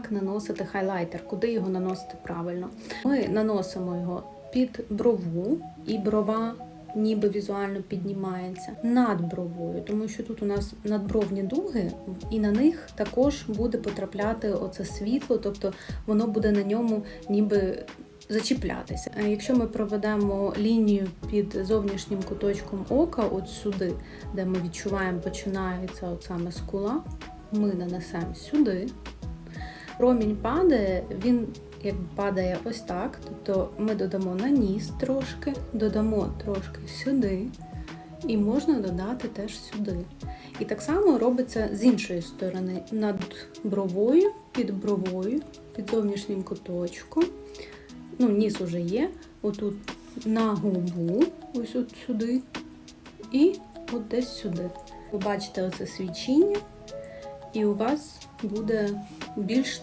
як наносити хайлайтер, куди його наносити правильно. Ми наносимо його під брову, і брова ніби візуально піднімається над бровою, тому що тут у нас надбровні дуги, і на них також буде потрапляти оце світло, тобто воно буде на ньому ніби зачіплятися. Якщо ми проведемо лінію під зовнішнім куточком ока, от сюди, де ми відчуваємо, починається от саме скула, ми нанесемо сюди. Промінь падає, він як падає ось так. Тобто ми додамо на ніс трошки, додамо трошки сюди, і можна додати теж сюди. І так само робиться з іншої сторони, над бровою, під бровою, під зовнішнім куточком. Ну, ніс уже є. Отут на губу, ось от сюди, і от десь сюди. Ви бачите оце свічіння, і у вас буде більш